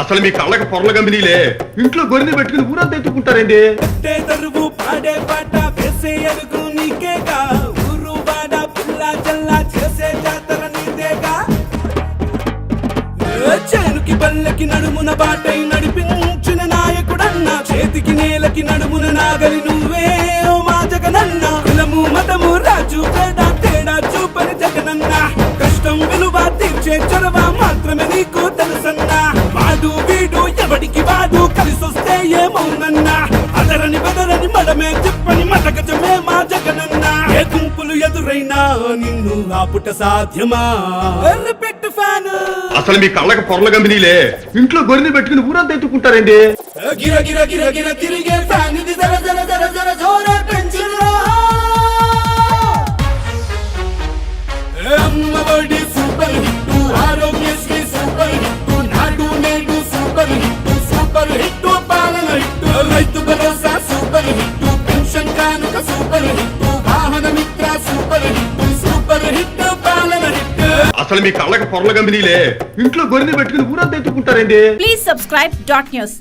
అసలు మీ కళ్ళకి పొరల కంపెనీలే ఇంట్లో గొరిని పెట్టుకుని ఊరంతా ఎత్తుకుంటారండి పట్టే పాడే పాట చేనుకి బల్లకి నడుమున బాటై నడిపించిన నాయకుడన్నా చేతికి నేలకి నడుమున నాగలి నువ్వే ఓ మా జగనన్న. కులము మతము రాజు పేద తేడా చూపని జగనన్న. కష్టం విలువ తీర్చే చొరవ మాత్రమే ఎవడికి వాడు? కలిసొస్తే ఏమవునన్నా అదరని బెదరని మడమే చెప్పని మటకజమే మా జగనన్న. ఏ గుంపులు ఎదురైనా నిన్ను ఆపుట సాధ్యమా? పెట్టు ఫ్యాన్. అసలు మీ కళ్ళకి పొరల కంపెనీలే ఇంట్లో గొర్రెని పెట్టుకుని ఊరంతా ఎత్తుకుంటారండి గిర గిర గిర గిర తిరిగే super hit Vahana Mitra super hit super hit పాలన హిట్. అసలు మీ కళ్ళకి పొరల కంపెనీలే ఇంట్లో గొర్రెని పెట్టుకుని ఊరంతా ఎత్తుకుంటారండి Please subscribe dot news.